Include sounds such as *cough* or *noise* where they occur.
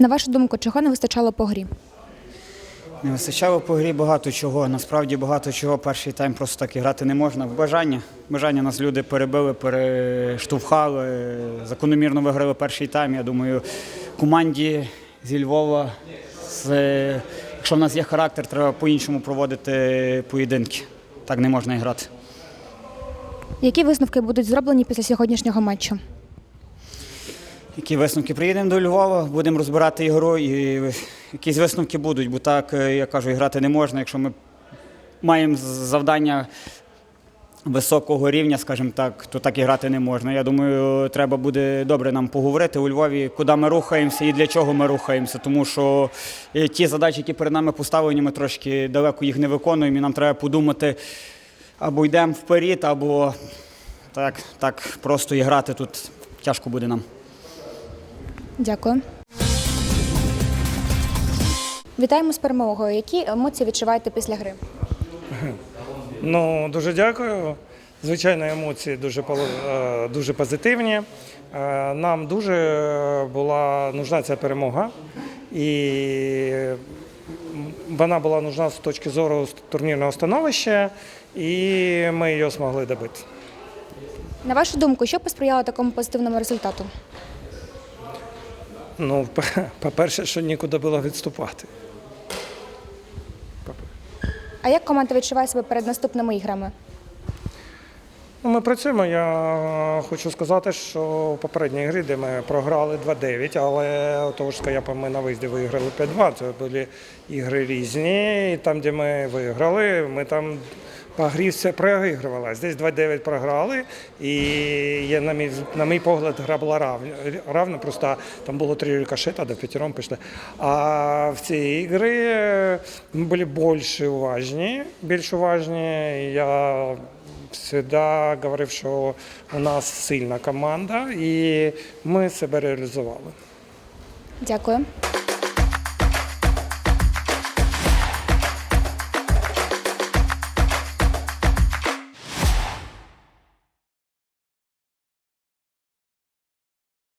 На вашу думку, чого не вистачало по грі? Не вистачало по грі багато чого. Насправді багато чого. Перший тайм просто так і грати не можна. Бажання. Бажання нас люди перебили, перештовхали, закономірно виграли перший тайм. Я думаю, команді зі Львова, з, якщо в нас є характер, треба по-іншому проводити поєдинки. Так не можна і грати. Які висновки будуть зроблені після сьогоднішнього матчу? Які висновки? Приїдемо до Львова, будемо розбирати ігру і якісь висновки будуть, бо так, е, я кажу, грати не можна. Якщо ми маємо завдання високого рівня, скажімо так, то так і грати не можна. Я думаю, треба буде добре нам поговорити у Львові, куди ми рухаємося і для чого ми рухаємося. Тому що е, ті задачі, які перед нами поставлені, ми трошки далеко їх не виконуємо, і нам треба подумати, або йдемо вперед, або так, так просто і грати тут тяжко буде нам. Дякую. Вітаємо з перемогою. Які емоції відчуваєте після гри? Ну, дуже дякую. Звичайно, емоції дуже, е, дуже позитивні. Е, Нам дуже була нужна ця перемога. І вона була нужна з точки зору турнірного становища, і ми її змогли добити. На вашу думку, що посприяло такому позитивному результату? Ну, *laughs* по-перше, що нікуди було відступати. А як команда відчуває себе перед наступними іграми? Ну, Ми працюємо. Я хочу сказати, що в попередній грі, де ми програли 2-9, але того ж Скаяпа ми на виїзді виграли 5-2. Це були ігри різні. І там, де ми виграли, ми там по грі все проігрували. А Здесь 2-9 програли. І є, на мій, на мій погляд, гра була равна. равна просто там було три рикошета, до п'ятером пішли. А в цій ігри ми були більш уважні, більш уважні. Я завжди говорив, що у нас сильна команда, і ми себе реалізували. Дякую.